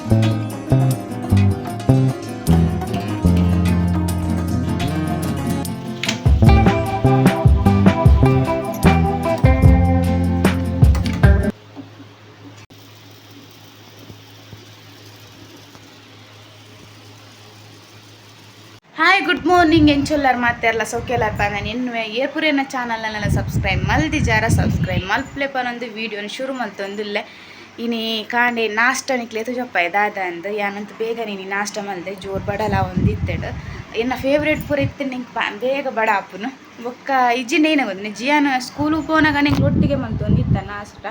Hi good morning ಎಂಚೊಲ್ಲರ್ ಮಾತೆಲ್ಲ ಸೌಖ್ಯಲರ್ ನಾನು ಎನ್ನುವೆ ಏರ್ಪುರಿಯನ್ನ ಚಾನಲ್ನೆಲ್ಲ subscribe ಮಲ್ದಿ ಜಾರ ಸಬ್ಸ್ಕ್ರೈಬ್ ಮಲ್ಪ್ಲೆ ಪನೊಂದು ವೀಡಿಯೋನ ಶುರು ಮಲ್ತೊಂದುಲ್ಲೆ ಇನಿ ಕಾಂಡೆ ನಾಷ್ಟ ನಿಕ್ಲೆ ತುಜಪ್ಪ ಇದಾದ ಅಂದ್, ಯಾನಂತ ಬೇಗ ನೀನು ನಾಷ್ಟ ಮಲ್ದೆ ಜೋರ್ ಬಡಲ ಒಂದಿತ್ತೆಡ. ಎನ್ನ ಫೇವ್ರೇಟ್ ಪೂರ ಇತ್ತು ನಿಂಗೆ ಬೇಗ ಬಡ ಆಪುನು ಬೊಕ್ಕ ಇಜ್ಜಿಂಡೇನ ಏನಾಗೋದು ಜಿಯಾನ್ ಸ್ಕೂಲಿಗೆ ಪೋನಾಗ ನಿಂಗೆ ಒಟ್ಟಿಗೆ ಮಂತು ಒಂದಿತ್ತ ನಾಷ್ಟ.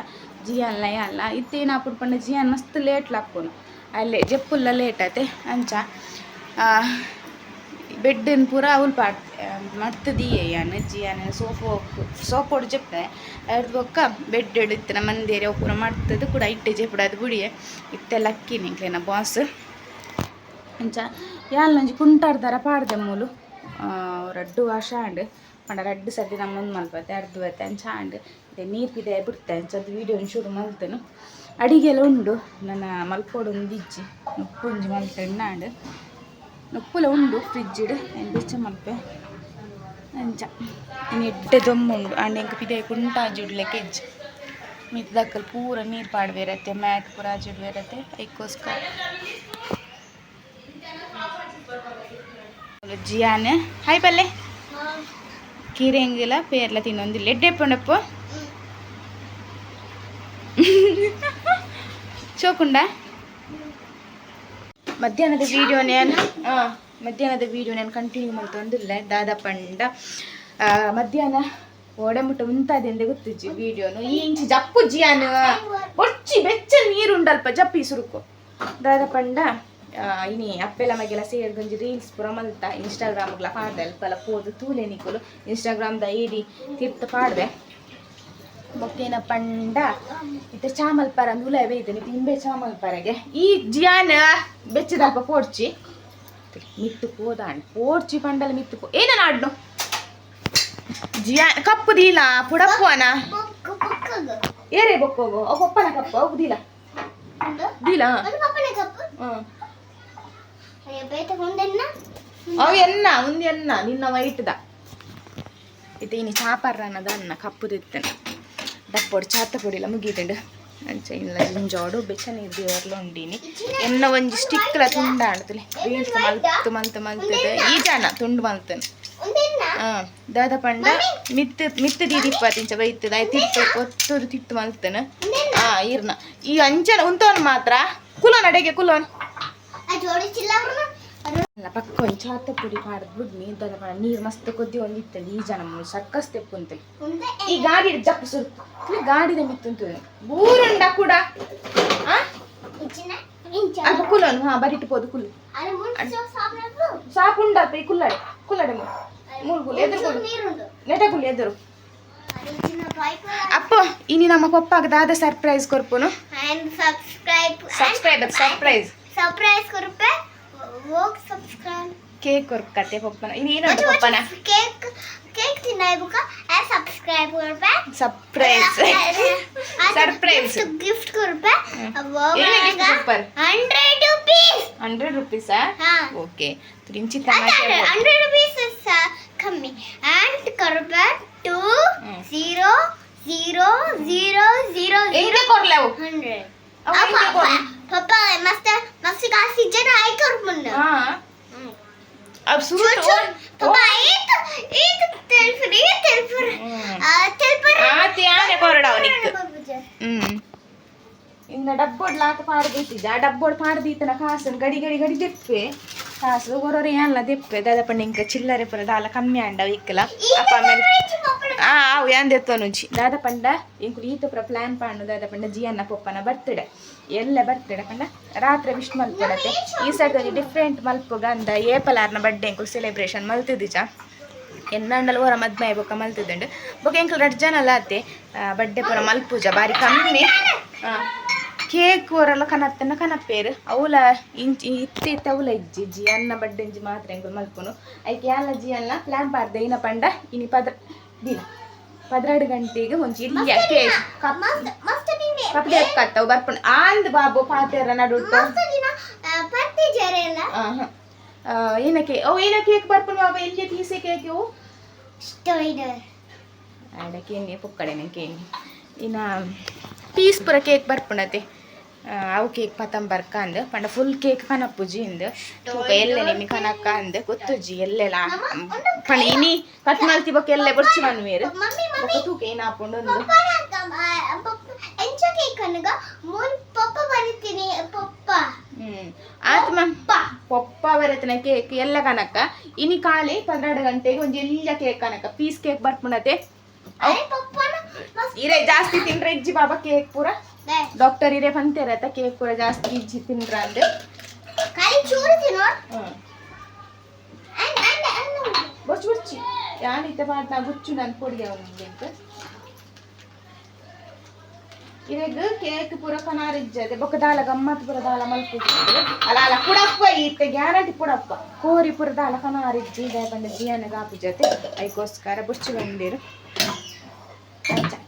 ಜಿಯಾನ್ಲ ಯಾನ್ಲ ಇತ್ತೇನು ಆಪುಡು ಪಂಡ ಜಿಯಾನ್ ಮಸ್ತ್ ಲೇಟ್ ಲಾಕ್ಕೋನು ಅಲ್ಲೇ ಜಪ್ಪುಲ್ಲ ಲೇಟ್ ಆತೆ ಅಂಚ. ಆ, ಬೆಡ್ಡನ್ ಪೂರ ಅವಲ್ ಪಾಟ್ ಮರ್ತ್ ದಿಯೆ ಯಾನ್ ಅಜ್ಜಿ ಯಾನ್ ಸೋಫೋ ಸೋಪೋಡು ಜಪ್ತೆ ಅದ್ರ ಬೊಕ್ಕ ಬೆಡ್ ಇತ್ತಿನ ಮಂದೇರಿ ಅವು ಪೂರ ಮರ್ತದು ಕೂಡ ಇಟ್ಟೆ ಜೆಪುಡ ಅದು ಬುಡಿಯೆ ಇತ್ತೆ ಲಕ್ಕಿ ನಿಂಕ್ಲೆನ ಬಾಸ್. ಅಂಚ ಯಾಲ್ನಂಜಿ ಕುಂಟಾಡ್ದಾರ ಪಾಡ್ದೆ ಮೂಲು? ರಡ್ಡು ವಾಶ ಆಂಡ್ ಪಂಡ ರಡ್ಡು ಸರ್ತಿ ನಮ್ಮ ಮುಂದೆ ಮಲ್ಪತ್ತೆ ಅರ್ಧ ಬತ್ತೆ ಅಂಚ ಆಂಡ್ ಇದೆ ನೀರು ಪಿದೆ ಬಿಡ್ತೆ ಅಂಚದ್ದು ವೀಡಿಯೋನ ಶುರು ಮಲ್ತೇನು. ಅಡಿಗೆಲ್ಲ ಉಂಡು ನನ್ನ ಮಲ್ಪೋಡು ಒಂದು ಇಜ್ಜಿ ಉಪ್ಪುಂಜಿ ಮಲ್ತೆಣ್ಣೆ ಆಂಡ್ ನೊಪ್ಪುಲ ಉಂಡು ಫ್ರಿಡ್ಜಿಡ್ ಏನು ಬೆಚ್ಚ ಮಲ್ಪೆ? ಅಂಚ. ಎಡ್ಡೆ ದೊಮ್ಮು ಉಂಡು. ಆಂಡ ಎಂಕ್ ಕುಂಟಾ ಕುಂಟಾಜಿ ಉಡ್ಲೆಕ್ಕೆ ಮಿತ್ ಮಿತ್ತದಕ್ಕಲ್ ಪೂರ ನೀರು ಪಾಡ್ಬೇರತ್ತೆ ಮ್ಯಾಟ್ ಪೂರ ಆಜಿಡ್ಬೇರತ್ತೆ ಅದಕ್ಕೋಸ್ಕರ ಜಿಯಾನೆ. ಹಾಯ್ ಪಲ್ಲೆ. ಕೀರೆ ಹೆಂಗಿಲ್ಲ, ಪೇರ್ಲ ತಿನ್ನೊಂದಿಲ್ಲ ಎಡ್ಡೆ ಪೊಂಡಪ್ಪು ಚೋಕುಂಡ? ಮಧ್ಯಾಹ್ನದ ವಿಡಿಯೋ ನಾನು ಮಧ್ಯಾಹ್ನದ ವಿಡಿಯೋ ನಾನು ಕಂಟಿನ್ಯೂ ಮಾಡ್ತೊಂದಿಲ್ಲ ದಾದ ಪಂಡ ಆ, ಮಧ್ಯಾಹ್ನ ಒಡಮುಟ ಉಂತಾದೆಂದೆ ಗೊತ್ತಿಜ್ಜಿ ವಿಡಿಯೋನು ಈ ಇಂಚಿ ಜಪ್ಪು ಜಿಯಾನು ಒಚ್ಚಿ ಬೆಚ್ಚ ನೀರುಂಡಲ್ಪ ಜಪ್ಪಿ ಸುರುಕು ದಾದ ಪಂಡ ಇನಿ ಅಪ್ಪೆಲ ಮಗೆಲ್ಲ ಸೇರಿ ಗಂಜಿ ರೀಲ್ಸ್ ಪುರ ಮಲ್ತ. ಇನ್ಸ್ಟಾಗ್ರಾಮ್ಗ್ಲ ಪಾಡ್ದೆ ಅಲ್ಪಲ್ಲ ಪೋದು ತೂಲೆ ನಿಕ್ಕಲು. ಇನ್ಸ್ಟಾಗ್ರಾಮ್ದ ಐ ಡಿ ತಿರ್ತ ಪಾಡ್ದೆ. ಬೊಕ್ಕೇನ ಪಂಡ. ಇತ್ತ ಚಾಮಲ್ ಪರ ಉಲಯ ಬೇಯ್ತೇನೆ ತಿಂಬೆ ಚಾಮಲ್ಪರಗೆ ಈ ಜಿಯಾನ ಬೆಚ್ಚದಾಗ ಪೋಡ್ಚಿ. ಮಿತ್ತು ಪೋದ ಪೋಡ್ಚಿ ಪಂಡಲ ಮಿತ್ತು ಪೋ ಏನ ನಾಡ್ನು? ಜಿಯಾನ್ ಕಪ್ಪು ದೀಲ ಪುಡಪ್ಪನ ಏರೇ ಬೊಕ್ಕೋಗು? ಅವ್ ಪಪ್ಪನ ಕಪ್ಪು ಅವ್ ದೀಲ. ದೀಲ? ಅವು ಎನ್ನ ಒಂದು ಎನ್ನ ನಿನ್ನ ವೈಟ್ದ ಇತ್ತೆ ಇನಿ ಚಾಪರ್ರನದ ಅನ್ನ ಕಪ್ಪು ತಿತ್ತನೆ ದಪ್ಪೊಡು ಚಾತ ಪೊಡಿಲ ಮುಗಿತಂಡ ಅಂಚ ಇಲ್ಲ ಜಿಂಜೋಡು ಬೆಚ್ಚ ನೀರು ದೇವರ್ಲ ಉಂಡಿನಿ ಎನ್ನ ಒಂಜಿ ಸ್ಟಿಕ್ಲ ತುಂಡ ಆಡ್ತಲೆ ರೀಲ್ಸ್ ಮಲ್ತು ಮಲ್ತು ಮಲ್ತದೆ ಈ ಜಾನ ತುಂಡು ಮಲ್ತನು ಹಾ ದಾದ ಪಂಡ ಮಿತ್ತ ಮಿತ್ತು ದೀದಿಪ್ಪ ತಿಂಚ ಬೈತದ ಆಯ್ತು ತಿಟ್ಟು ಒತ್ತದು ತಿಟ್ಟು ಮಲ್ತನು ಹಾ ಇರ್ನ ಈ ಅಂಚನ ಉಂತವನ್ ಮಾತ್ರ ಕುಲೋನ್ ಅಡೆಗೆ ಕುಲೋನ್ ಅಲ್ಲ ಪಕ್ಕ ಒಂದು ಚಾತ ಪುಡಿ ಮಾಡಿದ್ ಬಿಡ್ನಿ ದಾದ ಪಂಡ ನೀರು ಮಸ್ತ್ ಕೊದ್ದಿ ಒಂದಿತ್ತಲ್ಲಿ ಈ ಜನ ಮೂರು ಸಕ್ಕಸ್ ತೆಪ್ಪುಂತಲಿ ಈ ಗಾಡಿ ಜಪ್ಪು ಸುರ್ತು ಈ ಗಾಡಿದ ಮಿತ್ತುಂತು ಬೂರುಂಡ ಕೂಡ. ಅಲ್ಪ ಕುಲೋನ್ ಹಾ ಬರಿಟ್ಟು ಪೋದು ಕುಲ್ಲು. ಸಾಪುಂಡ ಉಂಡಪ್ಪ ಈ ಕುಲ್ಲಡೆ ಕುಲ್ಲಡೆ ಕುಲ್ಲು ಎದುರು ಕುಲ್ಲು. ನೆಟ ಕುಲ್ಲು ಎದುರು. ಅಪ್ಪ ಇನಿ ನಮ್ಮ ಪಪ್ಪಾಗ ದಾದ ಸರ್ಪ್ರೈಸ್ ಕೊರ್ಪುನು ಸಬ್ಸ್ಕ್ರೈಬ್ ಸಬ್ಸ್ಕ್ರೈಬ್ ಸರ್ಪ್ರೈಸ್ ಸರ್ಪ್ರೈಸ್ ಕೊರ್ಪೆ ಹೋಗ್ subscribe. ಕೇಕ್ ಕೊರ್ಕತ್ತೆ ಪಪ್ಪನ ಇನಿ ಏನಂತ ಪಪ್ಪನ ಕೇಕ್ ಕೇಕ್ ತಿನ್ನಾಯ್ಬೇಕ and subscribe ಕೊರುಪೆ ಸರ್ಪ್ರೈಸ್ ಸರ್ಪ್ರೈಸ್ ಗಿಫ್ಟ್ ಕೊರುಪೆ ಏನೇ gift ಕೊರ್ಪರ್? ಹಂಡ್ರೆಡ್ ರುಪೀಸ್ ಹಂಡ್ರೆಡ್ ರುಪೀಸಾ ಹಾ ಓಕೆ ತುರಿಂಚಿ ತಮಾಷೆ ಹಂಡ್ರೆಡ್ ರುಪೀಸ್ ಕಮ್ಮಿ and ಕೊರುಪೆ ಟೂ ಹ್ಮ್. ಝೀರೋ ಝೀರೋ ಝೀರೋ ಝೀರೋ ಹೆಂಗೆ ಕೊಡ್ಲವು ಹಂಡ್ರೆಡ್ ಅವು ಹೆಂಗೆ ಕೊಡ್ ಪಪ್ಪ ಮಸ್ತ್ ಮಸ್ತ್ ಕಾಸಿ ಜನ ಆಯ್ ಕೊರ್ಪುಂಡು ಹಾ अब शुरू Chut, तो chut. Papa, एक एक तेलफर एक तेलफर हम्म. आ ಸಾಸಿವೆ ಗೊರೋರು ಏನಲ್ಲ ದಿಪ್ಪೆ ಅಪ್ಪ ಇಂಕ ಚಿಲ್ಲರೆ ಪುರದ ದಾಲ ಕಮ್ಮಿ ಅಂಡವ ಇಕ್ಕಲ ಅಪ್ಪ ಆಮೇಲೆ ಆ ಅವು ಏಂದೆತ್ತೋ ನುಂಚಿ ದಾದ ಪಂಡ ಇಂಕು ಈತ ಪುರ ಪ್ಲ್ಯಾನ್ ಪಾಂಡು. ದಾದ ಪಂಡ ಜಿಯನ್ನ ಪೊಪ್ಪನ ಬರ್ತಡೆ ಎಲ್ಲ ಬರ್ತಡೆ ಪಂಡ. ರಾತ್ರಿ ವಿಶ್ ಮಲ್ಪಡತ್ತೆ ಈ ಸೈಡ್ ಡಿಫ್ರೆಂಟ್ ಮಲ್ಪುಗ ಅಂದ ಏಪಲಾರ್ನ ಬಡ್ಡೆ ಇಂಕು ಸೆಲೆಬ್ರೇಷನ್ ಮಲ್ತಿದ್ದೀಚ ಎನ್ನಂಡಲ್ಲಿ ಓರ ಮದ್ಮೆ ಬೊಕ್ಕ ಮಲ್ತಿದ್ದುಂಡು. ಬೊಕ್ಕ ಇಂಕು ರಡ್ ಜನ ಅಲ್ಲ ಅತ್ತೆ. ಬಡ್ಡೆ ಪುರ ಮಲ್ಪೂಜ ಬಾರಿ ಕಮ್ಮಿ. ಹಾಂ ಕೇಕ್ ವರಲ್ಲ ಕನತ್ತನ ಕನಪೇರು ಅವಲ ಇಂಚಿ ಇತ್ತೆ ಅವಲ ಇಜ್ಜಿ ಜಿ ಅನ್ನ ಬಡ್ಡೆಂಜಿ ಮಾತ್ರ ಹೆಂಗೆ ಮಲ್ಕೊನು. ಐಕೆ ಅಲ್ಲ ಜಿ ಅನ್ನ ಪ್ಲ್ಯಾನ್ ಪಾಡ್ದೆ. ಇನ ಪಂಡ ಇನಿ ಪದ್ರ ದಿನ. ಪದ್ರಾಡು ಗಂಟೆಗೆ ಒಂಚಿ ಇಡ್ಲಿ ಕೇಕ್ ಕಪ್ ದೇಪ್ ಆಂದ್ ಬಾಬು ಪಾತ್ರ ನಡು ಏನಕ್ಕೆ? ಓ ಏನ ಕೇಕ್ ಬರ್ಪುಣ್ ಬಾಬು? ಇಲ್ಲಿ ತೀಸೆ ಕೇಕ್ ಇವು? ಅಡಕೆ ಪುಕ್ಕಡೆ ನಂಗೆ ಇನ್ನ ಪೀಸ್ ಪೂರ ಕೇಕ್ ಬರ್ಪಣತೆ ಅವು ಕೇಕ್ ಪತಂ ಬರ್ಕಂದ್ ಪಂಡ ಫುಲ್ ಕೇಕ್ ಕನಪ್ಪುಜಿ ಇಂದ್ ತೂಕ ಎಲ್ಲೆ ನಿಮಿ ಕನಕ್ಕ ಅಂದ್ ಗೊತ್ತುಜಿ ಎಲ್ಲೆಲ್ಲ ಪಂಡ ಇನಿ ಕಟ್ ಮಾಡ್ತಿ ಬೊಕ್ಕ ಎಲ್ಲೆ ಬರ್ಚಿ ಮನ್ ಮೇರು ಮಮ್ಮಿ ಬೊಕ್ಕ ತೂಕ ಏನ್ ಹಾಕೊಂಡು ಒಂದು. ಪಪ್ಪ ಬರಿತೀನಿ ಪಪ್ಪ ಹ್ಮ್ ಆತ್ಮ ಪೊಪ್ಪ ಬರತನ ಕೇಕ್ ಎಲ್ಲ ಕನಕ ಇನಿ ಕಾಲಿ ಪನ್ನೆರಡು ಗಂಟೆಗೆ ಒಂಜಿ ಎಲ್ಲ ಕೇಕ್ ಕನಕ ಪೀಸ್ ಕೇಕ್ ಬರ್ಪುಣತೆ ಇರೇ ಜಾಸ್ತಿ ತಿನ್ರೆ ಇಜ್ಜಿ ಬಾಬಾ ಕೇಕ್ ಪೂರ. ಡಾಕ್ಟರ್ ಇರೇ ಬಂತೇರತ್ತ ಕೇಕ್ ಕೂಡ ಜಾಸ್ತಿ ಇಜ್ಜಿ ತಿನ್ರ ಅಂದ್ರೆ ಬೊಚ್ಚು ಬೊಚ್ಚಿ. ಯಾನಿತ ಪಾಟ್ನ ಗುಚ್ಚು ನನ್ ಕೊಡಿ ಅವನಿಗೆ ಇರೆಗ್ ಕೇಕ್ ಪೂರ ಕನಾರ್ ಇಜ್ಜದೆ ಬೊಕ್ಕ ದಾಲ ಗಮ್ಮತ್ ಪೂರ ದಾಲ ಮಲ್ಪು ಅಲ್ಲ ಅಲ್ಲ ಕುಡಪ್ಪ ಈತೆ ಗ್ಯಾರಂಟಿ ಕುಡಪ್ಪ ಕೋರಿ ಪುರ ದಾಲ ಕನಾರ್ ಇಜ್ಜಿ. ಇದೇ ಬಂದ ಜಿಯನ ಗಾಪು ಜೊತೆ. ಐಕೋಸ್ಕರ ಬುಚ್ಚು ಬಂದಿರು.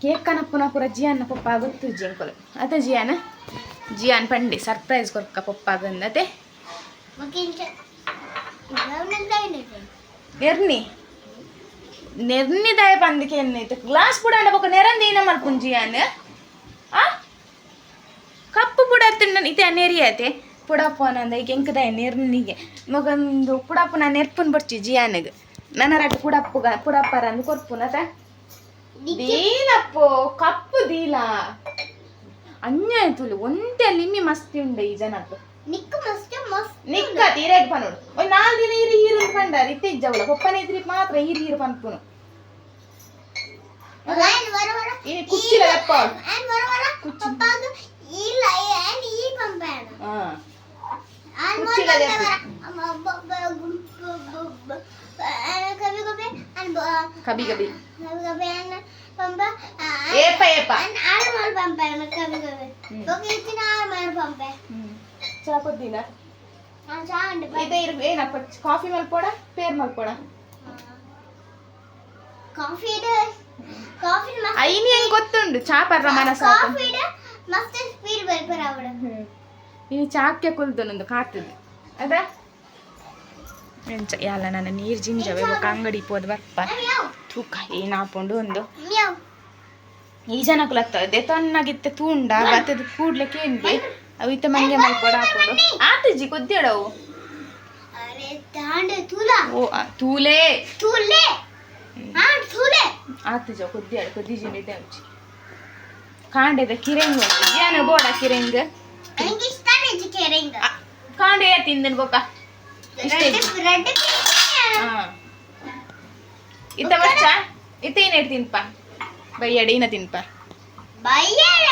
ಕೇಕನ ಪೂರ ಜಿಯಾನ ಪಪ್ಪ ಆಗುತ್ತೆ ಜಿಯಂಕೊಲು ಅದ ಜಿಯಾನ? ಜಿಯಾನ್ ಪಂಡಿ ಸರ್ಪ್ರೈಸ್ ಕೊರ್ಕ ಪಪ್ಪ ಆಗಂದತೆ ನೆರ್ನಿ ನೆರ್ನಿ. ದಯ ಪಂದಿಕೆ ಏನೈತೆ ಗ್ಲಾಸ್ ಪುಡಂಡ ಪಕ್ಕ ನೆರಂದ ಏನ ಮಲ್ಪುನ್ ಜಿಯಾನ್? ಆ? ಕಪ್ಪು ಬುಡ ತಿನ್ನ ಇತೆ ನೆರಿಯತೆ ಪುಡಪ್ಪನ ಅಂದ ಈಗ ಹೆಂಕದ ನೆರ್ನಿಗೆ. ಮಗೊಂದು ಪುಡಪ್ಪನ ನೆರ್ಪುನ್ ಬರ್ಚಿ ಜಿಯಾನಿಗೆ. ನನ್ನ ರಟ್ಟು ಪುಡಪ್ಪಗ ಪುಡಪ್ಪರ ಅಂದು ಕೊರ್ಪುನತ ದೀಲಪ್ಪೋ ಕಪ್ಪು ದೀಲ ಅನ್ಯಾಯ ತುಲಿ ಒಂದೇ ನಿಮ್ಮಿ ಮಸ್ತಿ ಉಂಡೆ ಈ ಜನಕ್ಕೆ ನಿಕ್ಕು ಮಸ್ತ್ ಮಸ್ತ್ ನಿಕ್ಕ ತೀರೇಗ್ ಪನೋಡು ಒಂದ್ ನಾಲ್ಕು ದಿನ ಇರಿ ಹೀರು ಪಂಡಾರ ಇತ್ತಿಜ್ಜವಳ ಪಪ್ಪನ ಇದ್ರಿ ಮಾತ್ರ ಹೀರು ಹೀರು ಪನ್ಪುನು ಆನ್ ವರ ವರ ಈ ಕುಚ್ಚಿಲ ಎಪ್ಪ ಆನ್ ವರ ವರ ಕುಚ್ಚಿ. ಪಪ್ಪಾಗ ಇಲ್ಲ ಆನ್ ಈ ಪಂಪೇಣ ಹಾ ಆನ್ ವರ ಕುಚ್ಚಿಲ ವರ ಎಪ್ಪ. ಅಮ್ಮ ಬ- ಬ- ಗುಂ- ಬ- ಬ- ಬ- ಆನ್ ಕಬಿ ಕಬಿ ಆನ್ ಬ- ಕಬಿ ಕಬಿ ಕಬಿ ಕಬಿ ಆನ್ ಪಂಪ ಆನ್ ಏಪ ಏಪ ಆನ್ ಆರು ಮಾರು ಪಂಪೇಣ ಕಬಿ ಕಬಿ ಹ್ಮ್. ಓಕೆ ಇತ್ತಿನ ಆರು ಮಾರು ಪಂಪೆ ಹ್ಮ್ ಚಾ ಕೊದ್ದಿನ ನಾನು ಚಾ ಅಂಡ್ ಇದೇ ಇರ್ ಏನಪ್ಪ ಕಾಫಿ ಮಲ್ಪೋಡ ಪೇರ್ ಮಲ್ಪೋಡ ಕಾಫಿ ಇದೆ ಕಾಫಿ ಮಸ್ತ್ ಐನಿ ಹೆಂಗ್ ಗೊತ್ತುಂಡು ಚಾ ಪರ್ರ ಮನಸ್ಸು ಕಾಫಿ ಇದೆ ಮಸ್ತ್ ಸ್ಪೀಡ್ ಬರ್ಪರ ಅವಡ ಇനി ಚಾಕ್ಕೆ ಕುಲ್ದೊಂದು ಕಾತದೆ ಅದ ಎಂಚ ಯಾಲ ನನ್ನ ನೀರ್ ಜಿಂಜವೆ ಬೊಕ ಅಂಗಡಿ ಪೋದ್ ಬರ್ಪ ತೂಕ ಒಂದು ಮ್ಯಾವ್. ಈ ಜನಕ್ಕುಲತ್ತದೆ ತಣ್ಣಗಿತ್ತೆ ತೂಂಡ ಬತ್ತದ ಕೂಡ್ಲೆ ಏನ್ಗೆ ಅವು ಇತ್ತ ಮಂಗೆ ಮಲ್ಪೋಡ ಹಾಕೊಂಡು. ಆತಜ್ಜಿ ಕೊದ್ದೇಡವು. ಅರೆ ತಾಂಡ ತುಲಾ. ಓ ತೂಲೆ. ತೂಲೆ. ಆತಜ ಕೊದ್ದೇಳ ಕೊದ್ದಿಜಿಂಡಿ ತೆಂಚಿ ಕಾಂಡೆದ ಕಿರೆಂಗ್ ಏನ ಬೋಡ ಕಿರೆಂಗ್? ಕಾಂಡೆ ತಿಂದನ್ ಬೊಕ ಹಾ. ಇತ್ತ ಬಚ್ಚ ಇತ್ತ ಏನ್ ತಿನ್ಪ ಬೈಯಡಿ ಇನ್ನ ತಿನ್ಪ. ಬಯ್ಯರ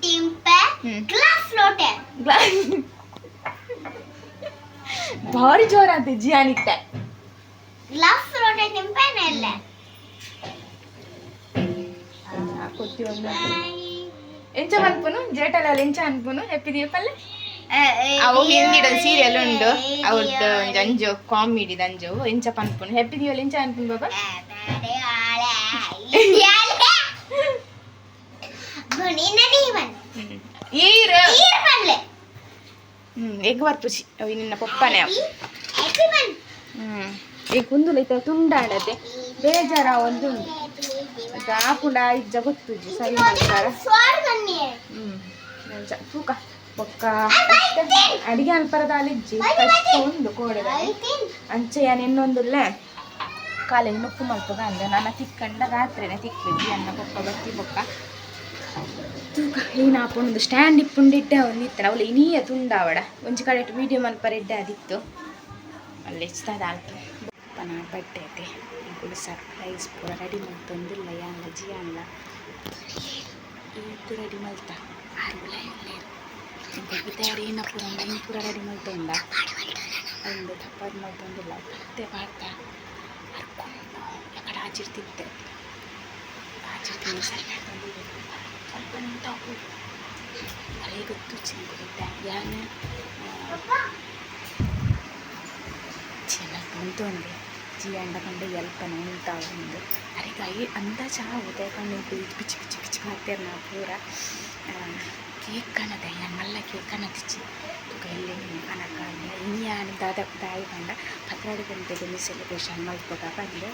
ತಿಂಪ. ಗ್ಲಾಸ್ ಫ್ಲೋಟೆ ಭಾರಿ ಜೋರ ಅಂತ ಜಿಯಾನಿತ್ತ ಗ್ಲಾಸ್ ಫ್ಲೋಟೆ ತಿಂಪೇನಲ್ಲ ಕೊತ್ತಿ ಒಂದು ಎಂಚ ಮನ್ಪುನು ಜೇಟಲ ಎಂಚ ಅನ್ಪುನು ಹೆಪ್ಪಿ ದೀಪಲ್ಲ ಅವು ಹಿಂದಿಡ ಸೀರಿಯಲ್ ಉಂಡು. ಅವ್ರದ್ದು ಒಂಜಿ ಅಂಜು ಕಾಮಿಡಿ ದಂಜು ಇಂಚ ಪನ್ಪುನು ಹೆಪ್ಪಿ ದಿವಲ್ ಎಂಚ ಅನ್ಪುನು ಬಾಬಾ. ಈರ್. ಹ್ಮ್ ಎಗ್ ಬರ್ಪುಜಿ ಅವು ನಿನ್ನ ಪಪ್ಪನೆ ಅವು. ಹ್ಮ್. ಈಗ ಕುಂದುಲ ಇತ್ತ ತುಂಡಾಡದೆ ಬೇಜಾರ ಒಂದು ಆಪುಂಡ ಇಜ್ಜ ಗೊತ್ತುಜಿ ಸರಿ ಮಾಡ್ತಾರ ಹ್ಮ್. ತೂಕ. ಬೊಕ್ಕ ಅಡಿಗೆ ಅನ್ಪರದ ಅಲಿಜ್ಜಿ ಫಸ್ಟ್ ಉಂಡು ಕೋಡೆ ಅಂಚೆಯ ನಿನ್ನೊಂದುಲ್ಲೆ. ಕಾಲಿಗೆ ನೊಪ್ಪು ಮಲ್ಪಗ ಅಂದೆ. ನಾನು ತಿಕ್ಕಂಡ ರಾತ್ರಿನೇ ತಿಕ್ಕಿದ್ವಿ ಅನ್ನ ಬೊಕ್ಕ ಬತ್ತಿ ಬೊಕ್ಕ ತೂಕ ಏನು ಹಾಕೊಂಡು ಸ್ಟ್ಯಾಂಡ್ ಇಪ್ಪುಂಡಿಟ್ಟೆ ಒಂದು ಇತ್ತನ ಅವಳು ಇನಿಯ ತುಂಡಾವಡ ಒಂಜಿ ಕಡೆ ಇಟ್ಟು ವೀಡಿಯೋ ಮಲ್ಪರ ಇಡ್ಡೆ ಅದಿತ್ತು. ಅಲ್ಲಿ ಹೆಚ್ಚದ ಆಯ್ತು. ಬಟ್ಟೆ ಐತೆ. ಇಬ್ಬರು ಸರ್ಪ್ರೈಸ್ ಪೂರ ರೆಡಿ ಮಾಡ್ತೊಂದಿಲ್ಲ ಯಾಂಗ ಜಿ ಅಂದ. ಇದು ರೆಡಿ ಮಲ್ತ ಆರು ಆರುಲ ತಯಾರಿ ಏನ ಪೂರ ಮೈನ್ ಪೂರ ರೆಡಿ ಮಲ್ತೊಂದ ಒಂದು ತಪ್ಪದು ಮಲ್ತೊಂದಿಲ್ಲ ಮತ್ತೆ ಮಾಡ್ತಾ ಹರ್ಕೊಂಡು ಎಕಡೆ ಆಚಿರ್ತಿದ್ದೆ ಆಚಿರ್ತೀನಿ ಸರಿ ಮಾಡ್ತೊಂದಿಲ್ಲ ಸ್ವಲ್ಪ ನಿಂತಾವು ಅದೇ ಗೊತ್ತು ಚಿಂತೆ ಯಾನೆ ಚೆನ್ನಾಗಿ ಬಂತೊಂದೆ ಜಿ ಅಂಡ ಕಂಡ ಎಲ್ಪನ ಉಂಟಾವ ಒಂದು ಅರೆಗಾಯಿ ಅಂದ ಚಾ ಉದಯ ಕಂಡು ಇದು ಪಿಚಿ ಪಿಚಿ ಪಿಚಿ ಮಾಡ್ತೇವೆ ನಾವು ಪೂರ ಕೇಕ್ ಕಣದ ಮಲ್ಲ ಕೇಕ್ ಕಣತಿಚ್ಚಿ ತುಕ ಎಲ್ಲಿ ಕನಕ ಇನ್ಯಾನ ದಾದ ತಾಯಿ ಕಂಡ ಪತ್ರಾಡಿ ಗಂಟೆಗೆ ಒಂದು ಸೆಲೆಬ್ರೇಷನ್ ಮಾಡ್ಬೇಕ ಬಂದು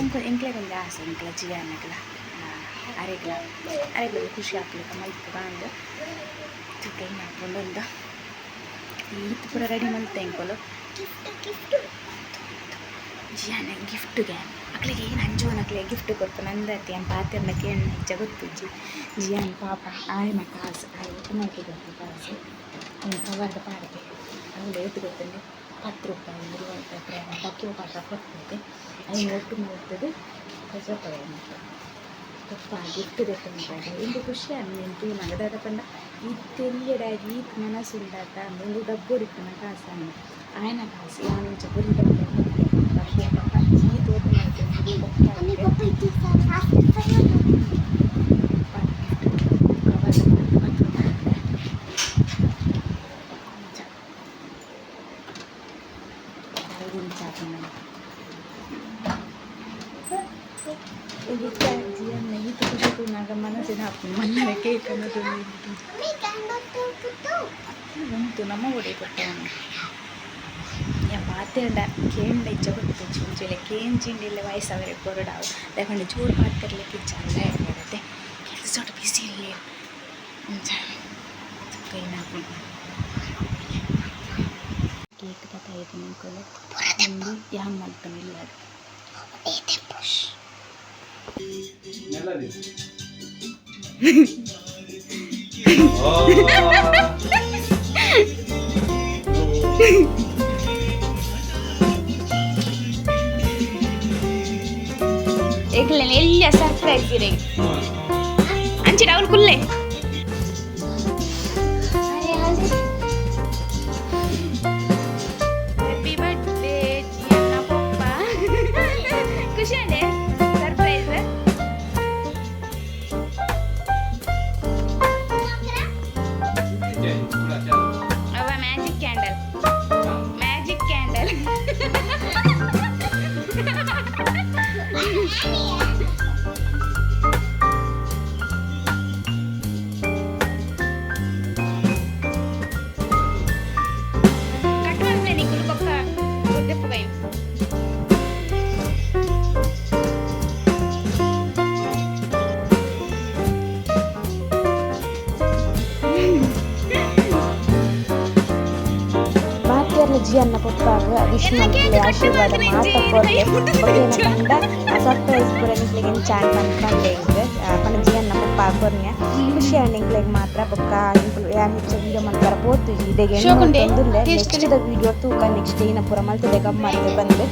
ಎಂಕ ಎಂಕ್ಲೆ ಒಂದು ಆಸೆ ಎಂಕ್ಲ ಜಿಯಾನಗ್ಲ ಅರೆಗ್ಲ ಅರೆಗ್ಲ ಖುಷಿ ಆಗ್ಲಿಕ್ಕೆ ಮಲ್ಪು ಬಂದು. ತುಕ ಹಾಕೊಂಡು ಒಂದು ಈತ್ ಪೂರ ರೆಡಿ ಮಲ್ತೆ ಎಂಕೊಲು. ಗಿಫ್ಟ್ ಗಿಫ್ಟ್ ಜಿಯಾನ ಗಿಫ್ಟ್ಗೆ ಅಕ್ಲಿಗೆ ಏನು ಅಂಜು ಅನಕ್ಲೆ ಗಿಫ್ಟ್ ಕೊಡ್ತು, ನಂದತಿ ಅಂತ ಪಾತ್ಯಂದ ಕೇಳಿ ಜಗತ್ತುಜ್ಜಿ ಜಿ, ಅನ್ ಪಾಪ ಆಯನ ಕಾಸು, ಆಯ್ ಚೆನ್ನಾಗಿ ಗೊತ್ತು ಕಾಸು. ಅವನು ಕವರ್ದ ಪಾಡಿಗೆ. ಅವಳು ಎದ್ದು ಗೊತ್ತಲ್ಲಿ ಹತ್ತು ರೂಪಾಯಿ ಇರುವಂಥ ಪ್ರಯಾಣ. ಬಕ್ಕೆ ಪಾಠ ಕೊಡ್ತದೆ ಅಲ್ಲಿ ಒಟ್ಟು ನೋಡ್ತದೆ ಹೊಸ ಪ್ರಯಾಣ. ಪಪ್ಪ ಗಿಫ್ಟ್ ತೆಕೊಂಡಾಗ ಇಲ್ಲಿ ಖುಷಿ ಅನ್ನೆಂತು ನನಗೆ ಅದಕೊಂಡ ಈ ತೆಲ್ಲಿಯಡಾಗಿ ಈ ಮನಸ್ಸುಂಡಾತ ಒಂದು ಡಬ್ಬು ಇಟ್ಟು ಕಾಸನ್ನು. ಆಯನ ಕಾಸು, ಯಾವ ಜಬರಿ ಡಬ್ಬು గురించి చెప్పండి ఇది క్యాటియం నెయ్యి తుడుచుకున్నాక మనం తినప్పుడు మనకే ఇక్కడ తునమ్మ ఓడిపోతాను ഞാൻ പാത്തിയുണ്ട കേണ്ട ചോട്ട് ചൂഞ്ചില്ല കേഞ്ചിണ്ടില്ല വയസ്സവരെ പൊറടാവും അതുകൊണ്ട് ചൂട് പാത്രത്തിലേക്ക് ചല്ലായിരുന്നത്തെ കേട്ടോട്ട് ബിസിയില്ലേ പിന്നെ ಏಕತಾ ಇದ್ದೀನಿ ಅಂದ್ಕೊಂಡು ಒಂದು ಯಾವ ಮಾಡ್ಕೊಂಡಿಲ್ಲ ಎಗ್ಲೆಲ್ಲ ಎಲ್ಲ ಸರ್ಪ್ರೈಸ್ ಇರೇ ಅಂಚಿಡ ಅವಳು ಕುಲ್ಲೇ ಕಟ್ ಮಾತೆರ್ಲ ಜಿಯನ್ನ ಪಪ್ಪಾಗ ವಿಷ್ಣು ಆಶೀರ್ವಾದ ಮಾತ ಕಂಡ ಆ ಸರ್ಪ್ರೈಸ್ ಪೂರ ನಿಕ್ಲಿಗೆ ಚಾಂಡ್ ಪಂಡೆ ಪಂಡ ಜಿಯನ್ನ ಪಪ್ಪ ಕೊರ್ನ್ಯ ಖುಷಿ ಅಣ್ಣಿಂಗ್ಳಿಗೆ ಮಾತ್ರ ಪಕ್ಕ ಇಂಕ್ಲು ಯಾರು ಹೆಚ್ಚು ವಿಡಿಯೋ ಮಾಡ್ತಾರ ಪೋತು. ಇದೆಗೆ ನೆಕ್ಸ್ಟ್ ವಿಡಿಯೋ ತೂಕ ನೆಕ್ಸ್ಟ್ ಏನ ಪೂರ ಮಲ್ತದೆ ಬಂದು